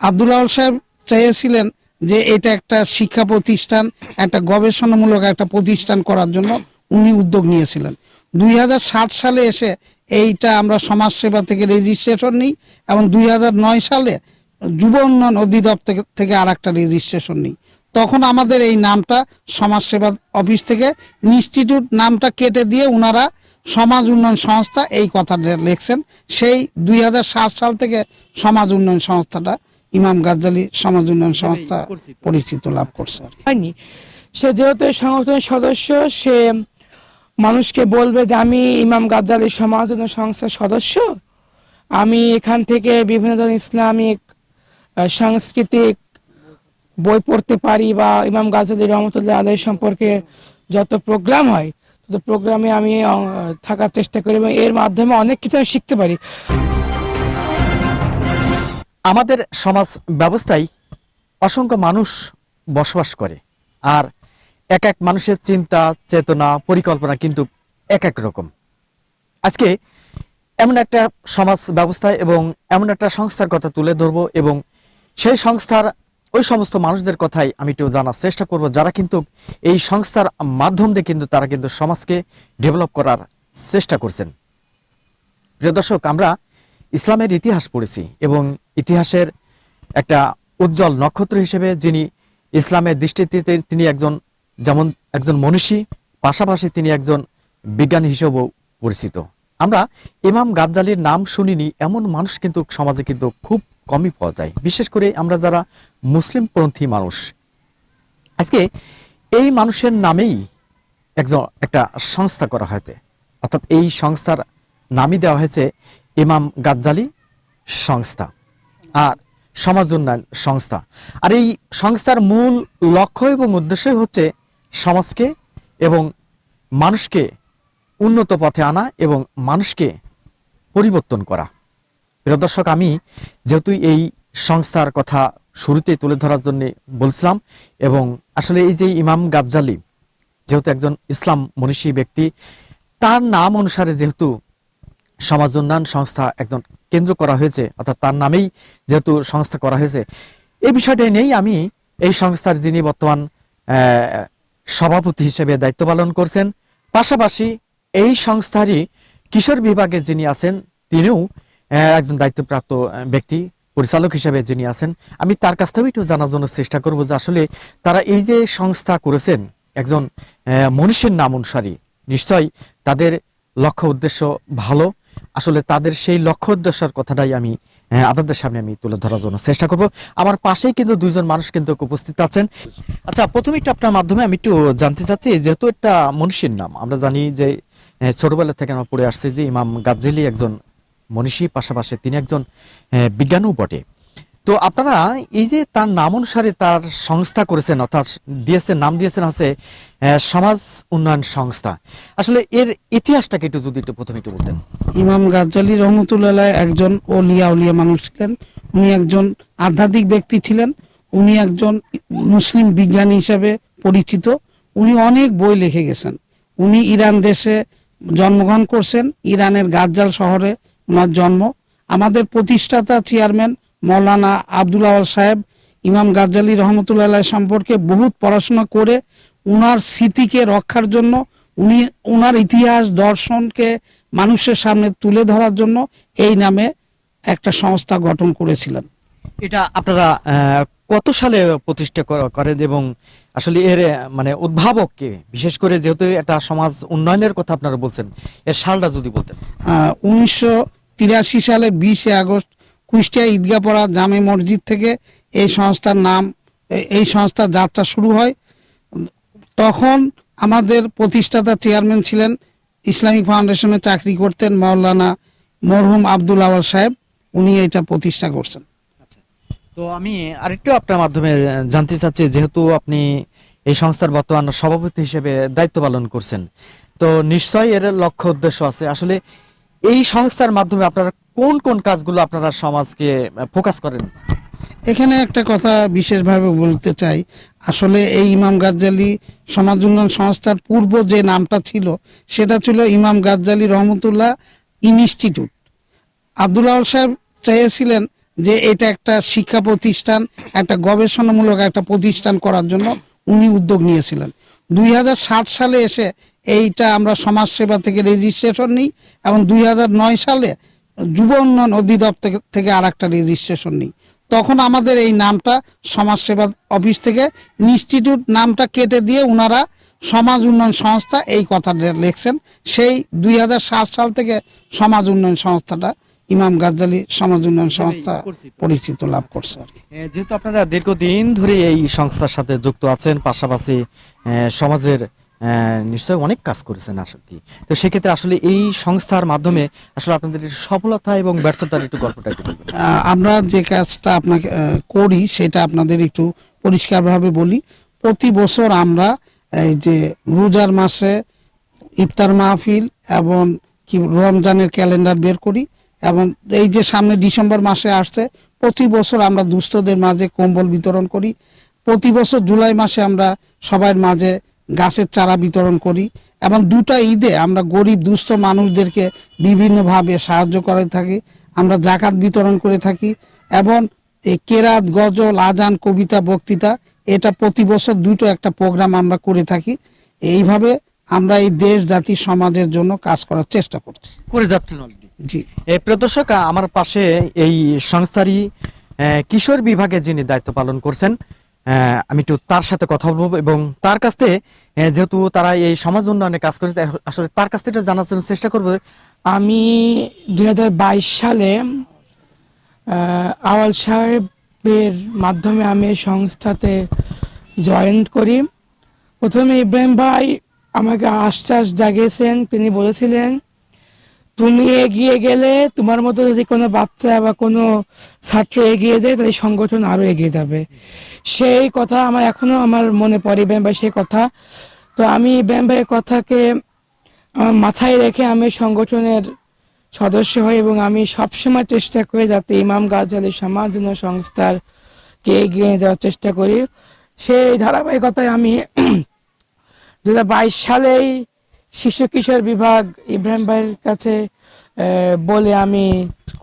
আব্দুল্লাহ সাহেব চেয়েছিলেন যে এটা একটা শিক্ষা প্রতিষ্ঠান, একটা গবেষণামূলক একটা প্রতিষ্ঠান করার জন্য উনি উদ্যোগ নিয়েছিলেন। দুই হাজার সাত সালে এসে এইটা আমরা সমাজসেবা থেকে রেজিস্ট্রেশন নিই এবং দুই হাজার নয় সালে যুব উন্নয়ন অধিদপ্তর থেকে আর একটা রেজিস্ট্রেশন নিই। তখন আমাদের এই নামটা সমাজসেবা অফিস থেকে ইনস্টিটিউট নামটা কেটে দিয়ে ওনারা সমাজ উন্নয়ন সংস্থা এই কথাটা লিখছেন। সেই দুই হাজার সাত সাল থেকে সমাজ উন্নয়ন সংস্থাটা ইমাম গাজ্জালি সমাজ উন্নয়ন সংস্থা পরিচিত লাভ করছে। হয়নি। সে যেহেতু এই সংগঠনের সদস্য সে মানুষকে বলবে যে আমি ইমাম গাজ্জালি সমাজ উন্নয়ন সংস্থার সদস্য। আমি এখান থেকে বিভিন্ন ধরনের ইসলামিক সাংস্কৃতিক বই পড়তে পারি বা ইমাম গাজ্জালি রহমতুল্লাহ আলহ সম্পর্কে যত প্রোগ্রাম হয় তত প্রোগ্রামে আমি থাকার চেষ্টা করি এবং এর মাধ্যমে অনেক কিছু আমি শিখতে পারি। আমাদের সমাজ ব্যবস্থায় অসংখ্য মানুষ বসবাস করে। আর এক এক মানুষের চিন্তা, চেতনা, পরিকল্পনা কিন্তু এক এক রকম। আজকে এমন একটা সমাজ ব্যবস্থা এবং এমন একটা সংস্থার কথা তুলে ধরবো এবং সেই সংস্থার ওই সমস্ত মানুষদের কথাই আমি একটু জানার চেষ্টা করব, যারা কিন্তু এই সংস্থার মাধ্যম দিয়ে কিন্তু তারা কিন্তু সমাজকে ডেভেলপ করার চেষ্টা করছেন। প্রিয় দর্শক, আমরা ইসলামের ইতিহাস পড়েছি এবং ইতিহাসের একটা উজ্জ্বল নক্ষত্র হিসেবে যিনি ইসলামের দৃষ্টিতে তিনি একজন, যেমন একজন মনীষী, পাশাপাশি তিনি একজন বিজ্ঞানী হিসেবেও পরিচিত। আমরা ইমাম গাজ্জালির নাম শুনিনি, এমন মানুষ কিন্তু সমাজে কিন্তু খুব কমই পাওয়া যায়। বিশেষ করে আমরা যারা মুসলিম মুসলিমপন্থী মানুষ, আজকে এই মানুষের নামেই একজন, একটা সংস্থা করা হয়েছে। অর্থাৎ এই সংস্থার নামই দেওয়া হয়েছে ইমাম গাজ্জালি সংস্থা আর সমাজ উন্নয়ন সংস্থা। আর এই সংস্থার মূল লক্ষ্য এবং উদ্দেশ্যই হচ্ছে সমাজকে এবং মানুষকে উন্নত পথে আনা এবং মানুষকে পরিবর্তন করা। প্রিয় দর্শক, আমি যেহেতু এই সংস্থার কথা শুরুতেই তুলে ধরার জন্য বলছিলাম এবং আসলে এই যে ইমাম গাজ্জালি যেহেতু একজন ইসলাম মনীষী ব্যক্তি, তার নাম অনুসারে যেহেতু সমাজ উন্নয়ন সংস্থা একজন কেন্দ্র করা হয়েছে, অর্থাৎ তার নামেই যেহেতু সংস্থা করা হয়েছে। এই বিষয়টা নেই আমি এই সংস্থার যিনি বর্তমান সভাপতি হিসেবে দায়িত্ব পালন করছেন, পাশাপাশি এই সংস্থারই কিশোর বিভাগে যিনি আছেন, তিনিও একজন দায়িত্বপ্রাপ্ত ব্যক্তি, পরিচালক হিসেবে যিনি আছেন। আমি তার কাছ থেকেও একটু জানার জন্য চেষ্টা করব যে আসলে তারা এই যে সংস্থা করেছেন, একজন মনীষীর নাম অনুসারী নিশ্চয় তাদের লক্ষ্য উদ্দেশ্য ভালো। আসলে তাদের সেই লক্ষ্য উদ্দেশ্যের কথাটাই আমি আহ, আপনাদের সামনে আমি তুলে ধরার জন্য চেষ্টা করব। আমার পাশেই কিন্তু দুইজন মানুষ কিন্তু উপস্থিত আছেন। আচ্ছা প্রথমে একটু আপনার মাধ্যমে আমি একটু জানতে চাচ্ছি যেহেতু একটা মনীষীর নাম আমরা জানি যে ছোটবেলা থেকে আমরা পড়ে আসছি যে ইমাম গাজ্জেলি একজন মনীষী পাশাপাশি তিনি একজন বিজ্ঞানীও বটে। তো আপনারা এই যে তার নাম অনুসারে তার সংস্থা করেছেন, অর্থাৎ দিয়েছেন, নাম দিয়েছেন হচ্ছে সমাজ উন্নয়ন সংস্থা। আসলে এর ইতিহাসটাকে একটু যদি একটু প্রথমে একটু বলতেন। ইমাম গাজ্জালি রহমতুল্লাহ একজন ওলিয়া উলিয়া মানুষ ছিলেন। উনি একজন আধ্যাত্মিক ব্যক্তি ছিলেন। উনি একজন মুসলিম বিজ্ঞানী হিসাবে পরিচিত। উনি অনেক বই লিখে গেছেন। উনি ইরান দেশে জন্মগ্রহণ করছেন। ইরানের গাজ্জাল শহরে ওনার জন্ম। আমাদের প্রতিষ্ঠাতা চেয়ারম্যান মৌলানা আব্দুল আওয়াল সাহেব ইমাম গাজ্জালি রহমতুল্লাহ সম্পর্কে বহুত পড়াশোনা করে উনার স্মৃতিকে রক্ষার জন্য উনি উনার ইতিহাস দর্শনকে মানুষের সামনে তুলে ধরার জন্য এই নামে একটা সংস্থা গঠন করেছিলেন। এটা আপনারা কত সালে প্রতিষ্ঠা কর- করেন এবং আসলে এর মানে উদ্ভাবক কে? বিশেষ করে যেহেতু এটা সমাজ উন্নয়নের কথা আপনারা বলছেন এর সালটা যদি বলতেন। উনিশশো তিরাশি সালে বিশে আগস্ট কুষ্টিয়া ঈদগাপাড়া জামে মসজিদ থেকে এই সংস্থার নাম এই সংস্থার যাত্রা শুরু হয়। তখন আমাদের প্রতিষ্ঠাতা চেয়ারম্যান ছিলেন ইসলামিক ফাউন্ডেশনে চাকরি করতেন মৌলানা মরহুম আব্দুল আওয়াল সাহেব। উনি এটা প্রতিষ্ঠা করছেন। তো আমি আরেকটু আপনার মাধ্যমে জানতে চাচ্ছি, যেহেতু আপনি এই সংস্থার বর্তমান সভাপতি হিসেবে দায়িত্ব পালন করছেন, তো নিশ্চয়ই এর লক্ষ্য উদ্দেশ্য আছে। আসলে এই সংস্থার মাধ্যমে আপনারা কোন কোন কাজগুলো আপনারা সমাজকে ফোকাস করেন? এখানে একটা কথা বিশেষভাবে বলতে চাই। আসলে এই ইমাম গাজ্জালি সমাজ উন্নয়ন সংস্থার পূর্ব যে নামটা ছিল, সেটা ছিল ইমাম গাজ্জালি রহমতুল্লাহ ইনস্টিটিউট। আব্দুল্লাহ সাহেব চেয়েছিলেন যে এটা একটা শিক্ষা প্রতিষ্ঠান, একটা গবেষণামূলক একটা প্রতিষ্ঠান করার জন্য উনি উদ্যোগ নিয়েছিলেন। দুই হাজার সাত সালে এসে এইটা আমরা সমাজসেবা থেকে রেজিস্ট্রেশন নিই এবং দুই হাজার নয় সালে যুব উন্নয়ন অধিদপ্তর থেকে- আর একটা রেজিস্ট্রেশন নিই। তখন আমাদের এই নামটা সমাজসেবা অফিস থেকে ইনস্টিটিউট নামটা কেটে দিয়ে ওনারা সমাজ উন্নয়ন সংস্থা এই কথাটা লিখছেন। সেই দুই হাজার সাত সাল থেকে সমাজ উন্নয়ন সংস্থাটা ইমাম গাজ্জালি সমাজ উন্নয়ন সংস্থা পরিচিত লাভ করছে যেহেতু আপনারা দীর্ঘদিন ধরে এই সংস্থার সাথে যুক্ত আছেন পাশাপাশি সমাজের এ, নিশ্চয়ই অনেক কাজ করেছেন আসলে কি তো সেক্ষেত্রে আসলে এই সংস্থার মাধ্যমে আসলে আপনাদের সফলতা এবং ব্যর্থতার একটু গল্পটা একটু আমরা যে কাজটা আপনাকে করি সেটা আপনাদের একটু পরিষ্কারভাবে বলি। প্রতি বছর আমরা এই যে রোজার মাসে ইফতার মাহফিল এবং কি রমজানের ক্যালেন্ডার বের করি। এবং এই যে সামনে ডিসেম্বর মাসে আসছে, প্রতি বছর আমরা দুস্থদের মাঝে কম্বল বিতরণ করি। প্রতি বছর জুলাই মাসে আমরা সবার মাঝে গাছের চারা বিতরণ করি এবং দুটা ঈদে আমরা গরিব, দুস্থ মানুষদেরকে বিভিন্নভাবে সাহায্য করে থাকি। আমরা জাকাত বিতরণ করে থাকি এবং কেরাত, গজল, আজান, কবিতা, বক্তৃতা, এটা প্রতি বছর দুটো একটা প্রোগ্রাম আমরা করে থাকি। এইভাবে আমরা এই দেশ, জাতি, সমাজের জন্য কাজ করার চেষ্টা করছি। করে যাচ্ছেন জি। এই আমার পাশে এই সংস্থারই কিশোর বিভাগে যিনি দায়িত্ব পালন করছেন আমি একটু তার সাথে কথা বলব এবং তার কাছ থেকে যেহেতু তারা এই সমাজ উন্নয়নে কাজ করে আসলে তার কাছ থেকে জানার জন্য চেষ্টা করব। আমি দুই হাজার বাইশ সালে আহ, আওয়াল সাহেবের মাধ্যমে আমি এই সংস্থাতে জয়েন করি। প্রথমে ইব্রাহিম ভাই আমাকে আশ্বাস জাগিয়েছেন তিনি বলেছিলেন তুমি এগিয়ে গেলে তোমার মতো যদি কোনো বাচ্চা বা কোনো ছাত্র এগিয়ে যায়, তাহলে সংগঠন আরও এগিয়ে যাবে। সেই কথা আমার এখনও আমার মনে পড়ে ইব্রাহিম ভাই, সেই কথা। তো আমি ইব্রাহিম ভাইয়ের কথাকে আমার মাথায় রেখে আমি সংগঠনের সদস্য হই এবং আমি সবসময় চেষ্টা করি যাতে ইমাম গাজালি সমাজ সংস্থার কে এগিয়ে যাওয়ার চেষ্টা করি। সেই ধারাবাহিকতায় আমি দু সালেই শিশু কিশোর বিভাগ ইব্রাহিম ভাইয়ের কাছে বলে আমি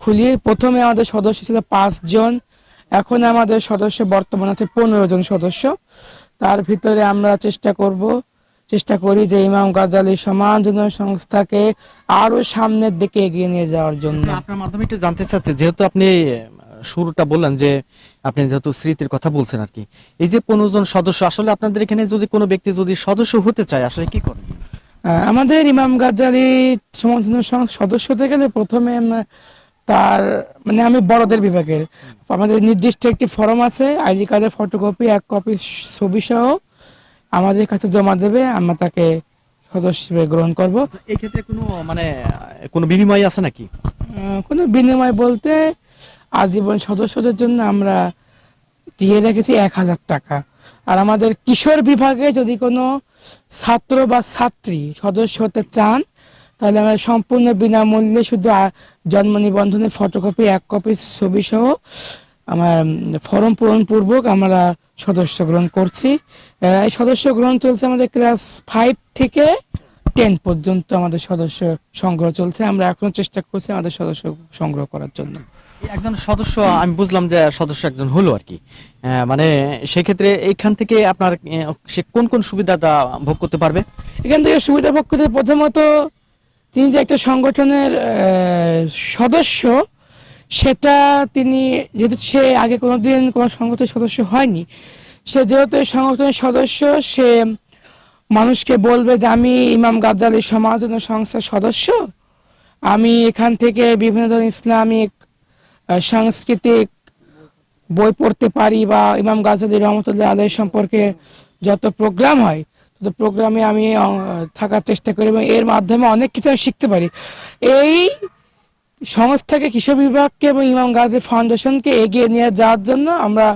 খুলি প্রথমে আমাদের সদস্য ছিল পাঁচজন এখন আমাদের সদস্য বর্তমান আছে পনেরো জন সদস্য। তার ভিতরে আমরা চেষ্টা করব চেষ্টা করি যে ইমাম গাজালি সমাজ সংস্থাকে আরও সামনের দিকে এগিয়ে নিয়ে যাওয়ার জন্য। আচ্ছা, আপনার মাধ্যমে একটু জানতে চাচ্ছি যেহেতু আপনি শুরুটা বললেন যে আপনি যেহেতু স্মৃতির কথা বলছেন আর কি এই যে পনেরো জন সদস্য আসলে আপনাদের এখানে যদি কোনো ব্যক্তি যদি সদস্য হতে চায় আসলে কি করবে? আমাদের ইমাম গাজ্জালি সংস্থার সদস্য হতে গেলে প্রথমে তার মানে আমি বড়দের বিভাগের। আমাদের নির্দিষ্ট একটি ফর্ম আছে আইডি কার্ডের ফটোকপি এক কপি ছবি সহ আমাদের কাছে জমা দেবে আমরা তাকে সদস্য হিসেবে গ্রহণ করব। এক্ষেত্রে কোনো মানে কোনো বিনিময় আছে নাকি? কোনো বিনিময় বলতে আজীবন সদস্যদের জন্য আমরা দিয়ে রেখেছি এক হাজার টাকা। আর আমাদের কিশোর বিভাগে যদি কোনো ছাত্র বা ছাত্রী সদস্য হতে চান, তাহলে আমরা সম্পূর্ণ বিনামূল্যে শুধু জন্ম নিবন্ধনের ফটোকপি এক কপি ছবি সহ আমার ফর্ম পূরণ পূর্বক আমরা সদস্য গ্রহণ করছি। এই সদস্য গ্রহণ চলছে আমাদের ক্লাস ফাইভ থেকে টেন পর্যন্ত আমাদের সদস্য সংগ্রহ চলছে। আমরা এখনও চেষ্টা করছি আমাদের সদস্য সংগ্রহ করার জন্য। একজন সদস্য, আমি বুঝলাম যে সদস্য একজন হলো আর কি। মানে সেক্ষেত্রে এইখান থেকে আপনার সে কোন কোন সুবিধাটা ভোগ করতে পারবে? এখান থেকে সুবিধা ভোগ করতে প্রথমত তিনি যে একটা সংগঠনের সদস্য, সেটা তিনি যেহেতু সে আগে কোনোদিন কোনো সংগঠনের সদস্য হয়নি, সে যেহেতু সংগঠনের সদস্য, সে মানুষকে বলবে যে আমি ইমাম গাজ্জালি সমাজ সংস্থার সদস্য, আমি এখান থেকে বিভিন্ন ধরনের ইসলামিক সাংস্কৃতিক বই পড়তে পারি বা ইমাম গাজালি রহমতুল্লাহ আলহ সম্পর্কে যত প্রোগ্রাম হয়, তত প্রোগ্রামে আমি থাকার চেষ্টা করি এবং এর মাধ্যমে অনেক কিছু আমি শিখতে পারি। এই সংস্থাকে কৃষক বিভাগকে এবং ইমাম গাজী ফাউন্ডেশনকে এগিয়ে নিয়ে যাওয়ার জন্য আমরা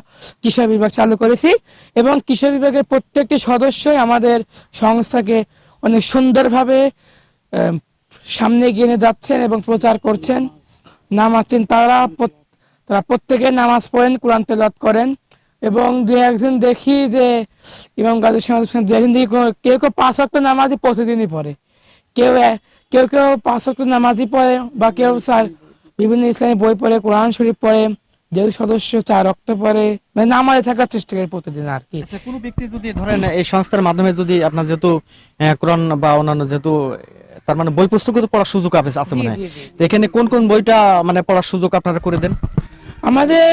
কৃষক বিভাগ চালু করেছি এবং কৃষক বিভাগের প্রত্যেকটি সদস্যই আমাদের সংস্থাকে অনেক সুন্দরভাবে সামনে এগিয়ে নিয়ে যাচ্ছেন এবং প্রচার করছেন। নামাজ তারা তারা প্রত্যেকে নামাজ পড়েন, কোরআন তেলাওয়াত করেন এবং দু একজন দেখি যে ইমাম গাজী দেখি কেউ কেউ পাঁচ ওয়াক্ত নামাজই প্রতিদিনই পড়ে। কেউ কেউ কেউ পাঁচ ওয়াক্ত নামাজই পড়ে বা কেউ স্যার বিভিন্ন ইসলামী বই পড়ে, কোরআন শরীফ পড়ে যে সদস্য চার অক্টোবরে মানে নামাজে থাকার চেষ্টা করে প্রতিদিন আর কি। আচ্ছা কোনো ব্যক্তি যদি ধরেন এই সংস্থার মাধ্যমে যদি আপনার যেহেতু কোরআন বা অন্যান্য যেহেতু তার মানে বই পুস্তক পড়ার সুযোগ আছে আছে মনে হয়। এখানে কোন কোন বইটা মানে পড়ার সুযোগ আপনারা করে দেন? আমাদের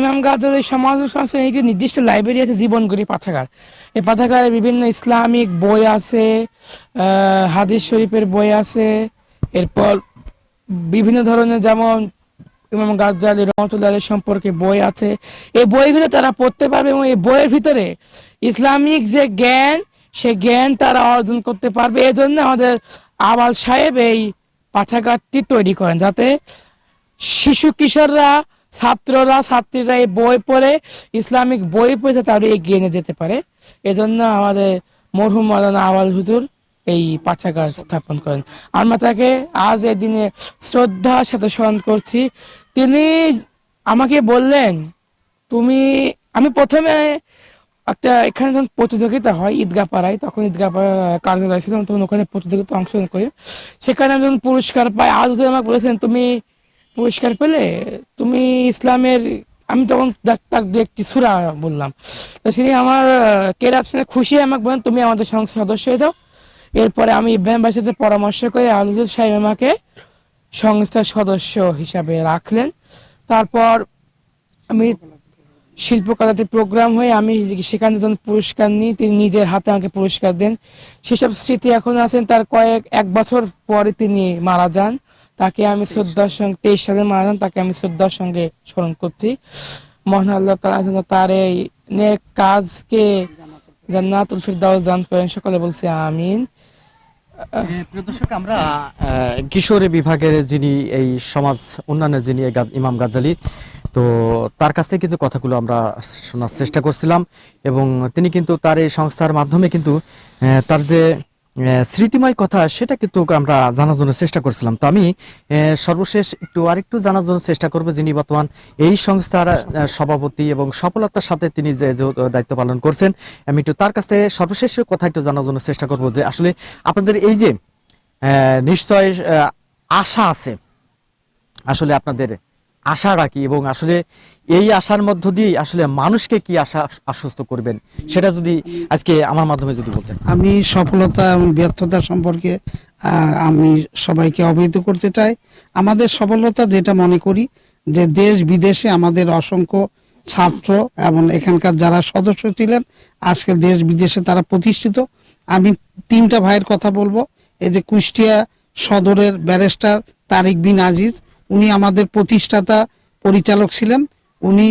ইমাম গাজলের সমাজ ও সংস্থা এই যে নির্দিষ্ট লাইব্রেরি আছে জীবনগড়ি পাঠাগার। এই পাঠাগারে বিভিন্ন ইসলামিক বই আছে হাদিস শরীফের বই আছে এরপর বিভিন্ন ধরনের যেমন ইমাম গাজ্জালি রহমতুল্লাহ সম্পর্কে বই আছে। এই বইগুলো তারা পড়তে পারবে এবং এই বইয়ের ভিতরে ইসলামিক যে জ্ঞান সে জ্ঞান তারা অর্জন করতে পারবে। এই জন্য আমাদের আবাল সাহেব এই পাঠাগারটি তৈরি করেন যাতে শিশু কিশোররা, ছাত্ররা, ছাত্রীরা এই বই পড়ে, ইসলামিক বই পড়ে যাতে আরও এগিয়ে নিয়ে যেতে পারে। এজন্য আমাদের মরহুম মৌলানা আওয়াল হুজুর এই পাঠাগার স্থাপন করেন। আমরা তাকে আজ এই দিনে শ্রদ্ধার সাথে স্মরণ করছি। তিনি আমাকে বললেন, তুমি, আমি প্রথমে একটা এখানে যখন প্রতিযোগিতা হয় ঈদগা পাড়ায়, তখন ঈদগা কার্যালয় ছিল তখন ওখানে প্রতিযোগিতা অংশগ্রহণ করি। সেখানে আমি যখন পুরস্কার পাই, আজ আমাকে বলেছেন, তুমি পুরস্কার পেলে, তুমি ইসলামের আমি তখন একটি সুরা বললাম। তো তিনি আমার কেরাত শুনে খুশি আমাকে বলেন, তুমি আমাদের সংসদ সদস্য হয়ে যাও। এরপরে আমি ইব্রাহিম সাথে পরামর্শ করে আলুজুর সাহেব আমাকে সংস্থার সদস্য হিসাবে রাখলেন। তারপর আমি শিল্পকলাতে প্রোগ্রাম হয়ে আমি সেখানে যখন পুরস্কার নিই তিনি নিজের হাতে আমাকে পুরস্কার দেন। সেসব স্মৃতি এখন আছেন তার কয়েক এক বছর পরে তিনি মারা যান। তাকে আমি শ্রদ্ধার সঙ্গে তেইশ সালে মারা যান তাকে আমি শ্রদ্ধার সঙ্গে স্মরণ করছি। মহান আল্লাহ তালা যেন তার এই নেক কাজকে জান্নাতুল ফিরদাউস দান করেন। সকলে বলছি আমিন। প্রিয় দর্শক আমরা কিশোরী বিভাগের যিনি এই সমাজ উন্নয়নের যিনি ইমাম গাজ্জালি তো তার কাছ থেকে কিন্তু কথাগুলো আমরা শোনার চেষ্টা করছিলাম এবং তিনি কিন্তু তার এই সংস্থার মাধ্যমে কিন্তু তার যে স্মৃতিময় কথা সেটা কিন্তু আমরা জানার জন্য চেষ্টা করছিলাম। তো আমি সর্বশেষ একটু আরেকটু জানার জন্য চেষ্টা করব যিনি বর্তমান এই সংস্থার সভাপতি এবং সফলতার সাথে তিনি যে দায়িত্ব পালন করছেন, আমি একটু তার কাছ থেকে সর্বশেষ কথা একটু জানার জন্য চেষ্টা করব যে আসলে আপনাদের এই যে নিশ্চয় আশা আছে, আসলে আপনাদের আশাটা রাখি এবং আসলে এই আশার মধ্য দিয়ে আসলে মানুষকে কি আশা আশ্বস্ত করবেন, সেটা যদি আজকে আমার মাধ্যমে যদি বলতেন। আমি সফলতা এবং ব্যর্থতা সম্পর্কে আমি সবাইকে অবহিত করতে চাই। আমাদের সফলতা যেটা মনে করি, যে দেশ বিদেশে আমাদের অসংখ্য ছাত্র এবং এখানকার যারা সদস্য ছিলেন, আজকে দেশ বিদেশে তারা প্রতিষ্ঠিত। আমি তিনটা ভাইয়ের কথা বলব। এই যে কুষ্টিয়া সদরের ব্যারিস্টার তারিক বিন আজিজ উনি আমাদের প্রতিষ্ঠাতা পরিচালক ছিলেন। উনি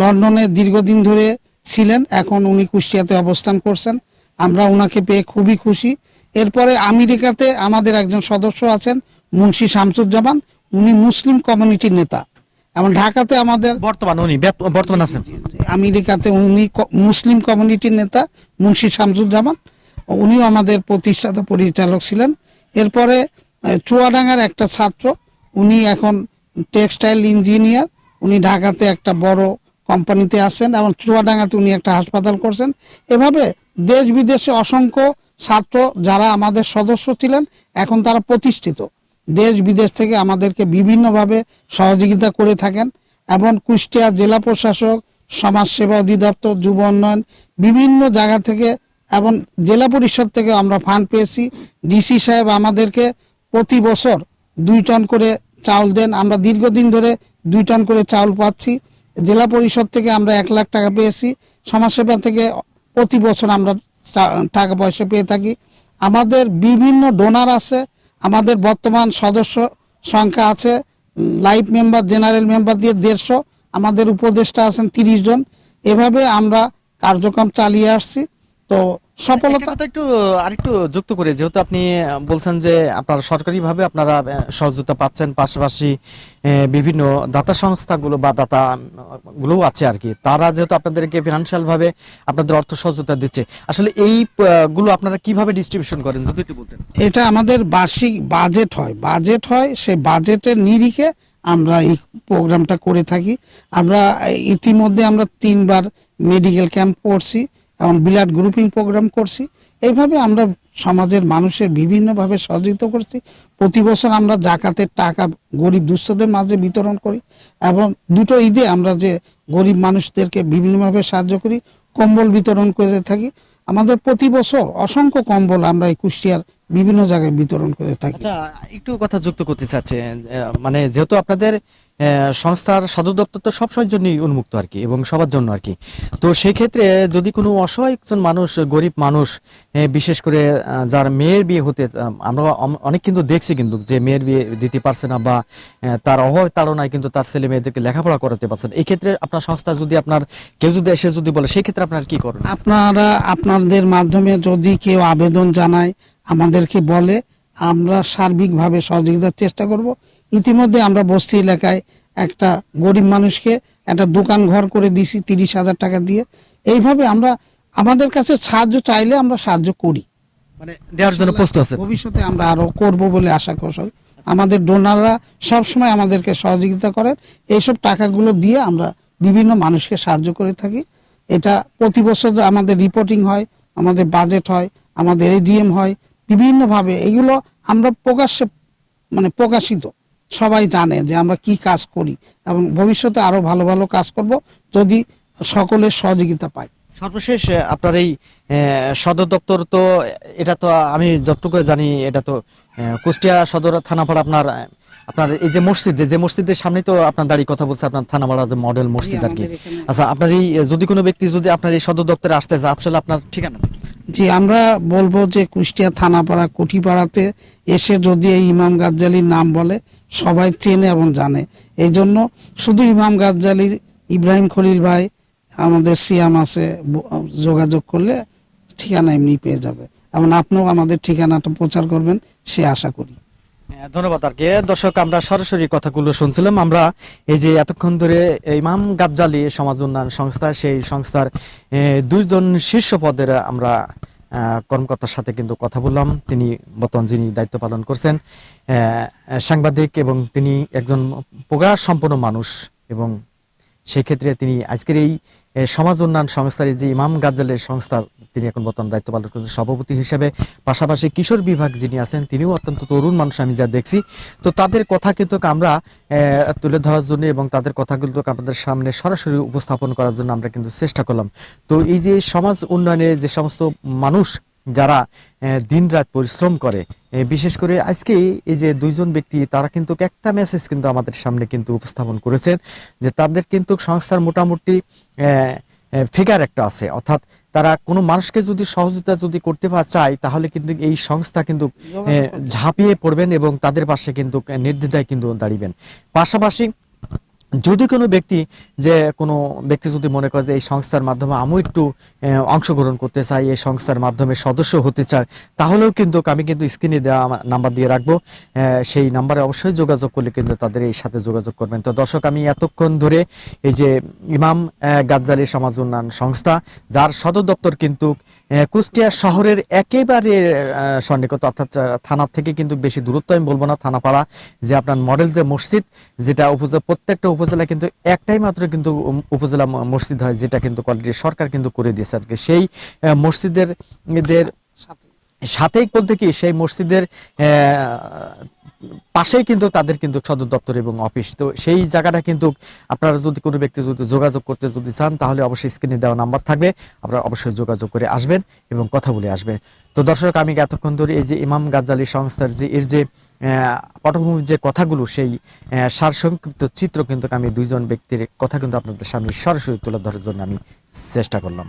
লন্ডনে দীর্ঘদিন ধরে ছিলেন। এখন উনি কুষ্টিয়াতে অবস্থান করছেন। আমরা ওনাকে পেয়ে খুবই খুশি। এরপরে আমেরিকাতে আমাদের একজন সদস্য আছেন মুন্সি শামসুজ্জামান। উনি মুসলিম কমিউনিটির নেতা। এবং ঢাকাতে আমাদের বর্তমান উনি বর্তমান আছেন। আমেরিকাতে উনি মুসলিম কমিউনিটির নেতা মুন্সি শামসুজ্জামান। উনিও আমাদের প্রতিষ্ঠাতা পরিচালক ছিলেন। এরপরে চুয়াডাঙ্গার একটা ছাত্র উনি এখন টেক্সটাইল ইঞ্জিনিয়ার, উনি ঢাকাতে একটা বড় কোম্পানিতে আছেন এবং চুয়াডাঙ্গাতে উনি একটা হাসপাতাল করছেন। এভাবে দেশ বিদেশে অসংখ্য ছাত্র যারা আমাদের সদস্য ছিলেন, এখন তারা প্রতিষ্ঠিত। দেশ বিদেশ থেকে আমাদেরকে বিভিন্নভাবে সহযোগিতা করে থাকেন এবং কুষ্টিয়া জেলা প্রশাসক, সমাজসেবা অধিদপ্তর, যুব উন্নয়ন, বিভিন্ন জায়গা থেকে এবং জেলা পরিষদ থেকে আমরা ফান্ড পেয়েছি। ডিসি সাহেব আমাদেরকে প্রতি বছর দুই টন করে চাউল দেন। আমরা দীর্ঘদিন ধরে দুই টন করে চাউল পাচ্ছি। জেলা পরিষদ থেকে আমরা এক লাখ টাকা পেয়েছি। সমাজসেবা থেকে প্রতি বছর আমরা টাকা পয়সা পেয়ে থাকি। আমাদের বিভিন্ন ডোনার আছে। আমাদের বর্তমান সদস্য সংখ্যা আছে। লাইফ মেম্বার, জেনারেল মেম্বার দিয়ে দেড়শো। আমাদের উপদেষ্টা আছেন তিরিশ জন। এভাবে আমরা কার্যক্রম চালিয়ে আসছি। তো সফলতা একটা আরেকটু যুক্ত করে যেহেতু আপনি বলছেন যে আপনারা সরকারিভাবে আপনারা সহযোগিতা পাচ্ছেন পাশাপাশি বিভিন্ন দাতা সংস্থাগুলো বা দাতা আছে আর কি। তারা যেহেতু আপনাদেরকে ফিনান্সিয়াল ভাবে আপনাদের অর্থ সহযোগিতা দিচ্ছে। আসলে এই গুলো আপনারা কীভাবে ডিস্ট্রিবিউশন করেন যদি একটু বলতেন। এটা আমাদের বার্ষিক বাজেট হয়। বাজেট হয় সে বাজেটের নিরিখে আমরা এই প্রোগ্রামটা করে থাকি। আমরা ইতিমধ্যে আমরা তিনবার মেডিকেল ক্যাম্প করছি এবং ব্লাড গ্রুপিং প্রোগ্রাম করছি। এইভাবে আমরা সমাজের মানুষের বিভিন্নভাবে সহযোগিতা করছি। প্রতি বছর আমরা জাকাতের টাকা গরিব দুস্থদের মাঝে বিতরণ করি এবং দুটো ঈদে আমরা যে গরিব মানুষদেরকে বিভিন্নভাবে সাহায্য করি, কম্বল বিতরণ করে থাকি। আমাদের প্রতি বছর অসংখ্য কম্বল আমরা এই কুষ্টিয়ার বিভিন্ন জায়গায় বিতরণ করে থাকি। আচ্ছা একটু কথা যুক্ত করতে চাচ্ছে মানে যেহেতু আপনাদের সংস্থার সদর দপ্তর তো সবসময়ের জন্যই উন্মুক্ত আর কি, এবং সবার জন্য আর কি। তো সেই ক্ষেত্রে যদি কোনো অসহায় একজন মানুষ, গরিব মানুষ বিশেষ করে যার মেয়ের বিয়ে হতে আমরা অনেক কিন্তু দেখছি কিন্তু যে মেয়ের বিয়ে দিতে পারছে না বা তার অভাব তাড়নায় কিন্তু তার ছেলে মেয়েদেরকে লেখাপড়া করাতে পারছেন এই ক্ষেত্রে আপনার সংস্থা যদি আপনার, কেউ যদি এসে যদি বলে সেই ক্ষেত্রে আপনার কি করেন? আপনারা, আপনাদের মাধ্যমে যদি কেউ আবেদন জানায়, আমাদেরকে বলে, আমরা সার্বিকভাবে সহযোগিতার চেষ্টা করব। ইতিমধ্যে আমরা বস্তি এলাকায় একটা গরিব মানুষকে একটা দোকান ঘর করে দিছি তিরিশ হাজার টাকা দিয়ে। এইভাবে আমরা আমাদের কাছে সাহায্য চাইলে আমরা সাহায্য করি। মানে দেওয়ার জন্য প্রস্তুত আছে ভবিষ্যতে আমরা আরও করব বলে আশা করছি আমাদের ডোনাররা সবসময় আমাদেরকে সহযোগিতা করেন। এইসব টাকাগুলো দিয়ে আমরা বিভিন্ন মানুষকে সাহায্য করে থাকি। এটা প্রতি বছর আমাদের রিপোর্টিং হয় আমাদের বাজেট হয় আমাদের এজিএম হয় বিভিন্নভাবে। এগুলো আমরা প্রকাশ্যে মানে প্রকাশিত। সবাই জানে যে আমরা কি কাজ করি এবং ভবিষ্যতে আরও ভালো ভালো কাজ করব যদি সকলের সহযোগিতা পাই সর্বশেষ আপনার এই সদর দপ্তর তো এটা তো আমি যতটুকু জানি, এটা তো কুষ্টিয়া সদর থানাপাড়া আপনার আপনার এই যে মসজিদ যে মসজিদের সামনে তো আপনার দাঁড়িয়ে কথা বলছে আপনার থানাপাড়া যে মডেল মসজিদ আর কি। আচ্ছা আপনার এই যদি কোনো ব্যক্তি যদি আপনার এই সদর দপ্তরে আসতে চায় আসলে আপনার ঠিকানা? জি আমরা বলব যে কুষ্টিয়া থানাপাড়া কুঠিপাড়াতে এসে যদি এই ইমাম গাজ্জালির নাম বলে সবাই চেনে এবং জানে। এই জন্য শুধু ইমাম গাজ্জালির ইব্রাহিম খলিল ভাই আমাদের সিয়াম আছে যোগাযোগ করলে ঠিকানা এমনি পেয়ে যাবে। এবং আপনিও আমাদের ঠিকানাটা প্রচার করবেন সে আশা করি। ধন্যবাদ আর দর্শক, আমরা সরাসরি কথাগুলো শুনছিলাম। আমরা এই যে এতক্ষণ ধরে ইমাম গাজ্জালি সমাজ উন্নয়ন সংস্থা, সেই সংস্থার দুইজন শীর্ষ পদের আমরা কর্মকর্তার সাথে কিন্তু কথা বললাম। তিনি বর্তমান যিনি দায়িত্ব পালন করছেন সাংবাদিক এবং তিনি একজন প্রকাশ সম্পন্ন মানুষ এবং সেক্ষেত্রে তিনি আজকের এই সমাজ উন্নয়ন সংস্থার যে ইমাম গাজ্জালের সংস্থা তিনি এখন বর্তমান দায়িত্ব পালন করছেন। সভাপতি হিসেবে পাশাপাশি কিশোর বিভাগ যিনি আছেন, তিনিও অত্যন্ত তরুণ মানুষ, আমি যা দেখছি। তো তাদের কথা কিন্তু আমরা তুলে ধরার জন্য এবং তাদের কথাগুলো আপনাদের সামনে সরাসরি উপস্থাপন করার জন্য আমরা কিন্তু চেষ্টা করলাম। তো এই যে সমাজ উন্নয়নে যে সমস্ত মানুষ যারা দিন রাত পরিশ্রম করে বিশেষ করে আজকে এই যে দুইজন ব্যক্তি, তারা কিন্তু একটা মেসেজ কিন্তু আমাদের সামনে কিন্তু উপস্থাপন করেছেন যে তাদের কিন্তু সংস্থার মোটামুটি ফিগার একটা আছে। অর্থাৎ তারা কোনো মানুষকে যদি সহযোগিতা যদি করতে চায় তাহলে কিন্তু এই সংস্থা কিন্তু ঝাঁপিয়ে পড়বেন এবং তাদের পাশে কিন্তু নির্দ্বিধায় কিন্তু দাঁড়িবেন। পাশাপাশি যদি কোনো ব্যক্তি যে কোনো ব্যক্তি যদি মনে করে যে এই সংস্থার মাধ্যমে আমিও একটু অংশগ্রহণ করতে চাই এই সংস্থার মাধ্যমে সদস্য হতে চাই তাহলেও কিন্তু আমি কিন্তু স্ক্রিনে দেওয়া নাম্বার দিয়ে রাখব। সেই নাম্বারে অবশ্যই যোগাযোগ করলে কিন্তু তাদের এই সাথে যোগাযোগ করবেন। তো দর্শক আমি এতক্ষণ ধরে এই যে ইমাম গাজ্জালি সমাজ উন্নয়ন সংস্থা যার সদর দপ্তর কিন্তু কুষ্টিয়া শহরের একেবারে আহ, সন্নিকট অর্থাৎ থানার থেকে কিন্তু বেশি দূরত্ব আমি বলব না থানাপাড়া যে আপনার মডেল যে মসজিদ যেটা উপজেলা প্রত্যেকটা উপজেলা কিন্তু একটাই মাত্র কিন্তু উপজেলা মসজিদ হয় যেটা কিন্তু অলরেডি সরকার কিন্তু করে দিয়েছে আজকে। সেই মসজিদের সাথেই বলতে কি সেই মসজিদের আহ, পাশেই কিন্তু তাদের কিন্তু সদর দপ্তর এবং অফিস। তো সেই জায়গাটা কিন্তু আপনারা যদি কোনো ব্যক্তি যদি যোগাযোগ করতে যদি চান, তাহলে অবশ্যই স্ক্রিনে দেওয়া নাম্বার থাকবে। আপনারা অবশ্যই যোগাযোগ করে আসবেন এবং কথা বলে আসবেন। তো দর্শক, আমি এতক্ষণ ধরে এই যে ইমাম গাজ্জালি সংস্থার যে, এর যে পটভূমির যে কথাগুলো, সেই সারসংক্ষিপ্ত চিত্র কিন্তু আমি দুইজন ব্যক্তির কথা কিন্তু আপনাদের সামনে সরাসরি তুলে ধরার জন্য আমি চেষ্টা করলাম।